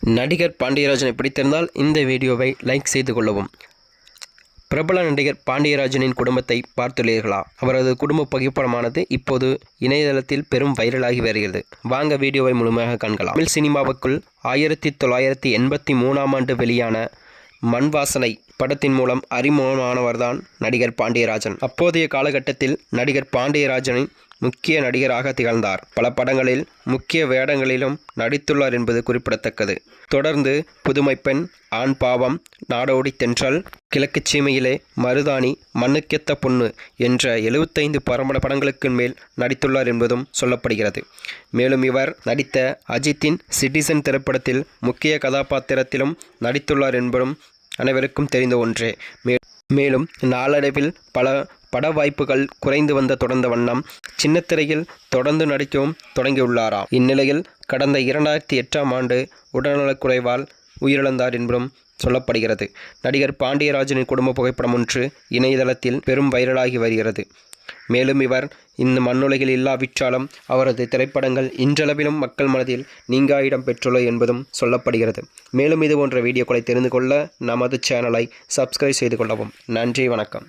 நடிகர் பாண்டியராஜனை பிடித்திருந்தால் இந்த வீடியோவை லைக் செய்து கொள்ளவும். பிரபல நடிகர் பாண்டியராஜனின் குடும்பத்தை பார்த்துள்ளீர்களா? அவரது குடும்ப புகைப்படமானது இப்போது இணையதளத்தில் பெரும் வைரலாகி வருகிறது. வாங்க வீடியோவை முழுமையாக காண்கலாம். தமிழ் சினிமாவுக்குள் ஆயிரத்தி தொள்ளாயிரத்தி எண்பத்தி மூணாம் ஆண்டு வெளியான மண் வாசனை படத்தின் மூலம் அறிமுகமானவர்தான் நடிகர் பாண்டியராஜன். அப்போதைய காலகட்டத்தில் நடிகர் பாண்டியராஜனின் முக்கிய நடிகராக திகழ்ந்தார். பல படங்களில் முக்கிய வேடங்களிலும் நடித்துள்ளார் என்பது குறிப்பிடத்தக்கது. தொடர்ந்து புதுமை பெண் ஆண் பாவம் நாடோடி தென்றல் கிழக்கு சீமையிலே மருதாணி மண்ணுக்கெத்த பொண்ணு என்ற எழுபத்தைந்து பரம்பட படங்களுக்கு மேல் நடித்துள்ளார் என்பதும் சொல்லப்படுகிறது. மேலும் இவர் நடித்த அஜித்தின் சிட்டிசன் திரைப்படத்தில் முக்கிய கதாபாத்திரத்திலும் நடித்துள்ளார் என்பதும் அனைவருக்கும் தெரிந்த ஒன்றே. மே மேலும் நாளடைவில் பல பட வாய்ப்புகள் குறைந்து வந்த தொடர்ந்த வண்ணம் சின்னத்திரையில் தொடர்ந்து நடிக்கவும் தொடங்கியுள்ளாராம். இந்நிலையில் கடந்த இரண்டாயிரத்தி எட்டாம் ஆண்டு உடல்நலக்குறைவால் உயிரிழந்தார் என்பதும் சொல்லப்படுகிறது. நடிகர் பாண்டியராஜனின் குடும்ப புகைப்படம் ஒன்று இணையதளத்தில் பெரும் வைரலாகி வருகிறது. மேலும் இவர் இந்த மண்ணுலகில் இல்லாவிட்டாலும் அவரது திரைப்படங்கள் இன்றளவிலும் மக்கள் மனதில் நீங்கா இடம் பெற்றுள்ளது என்பதும் சொல்லப்படுகிறது. மேலும் இது போன்ற வீடியோக்களை தெரிந்து கொள்ள நமது சேனலை சப்ஸ்கிரைப் செய்து கொள்ளவும். நன்றி வணக்கம்.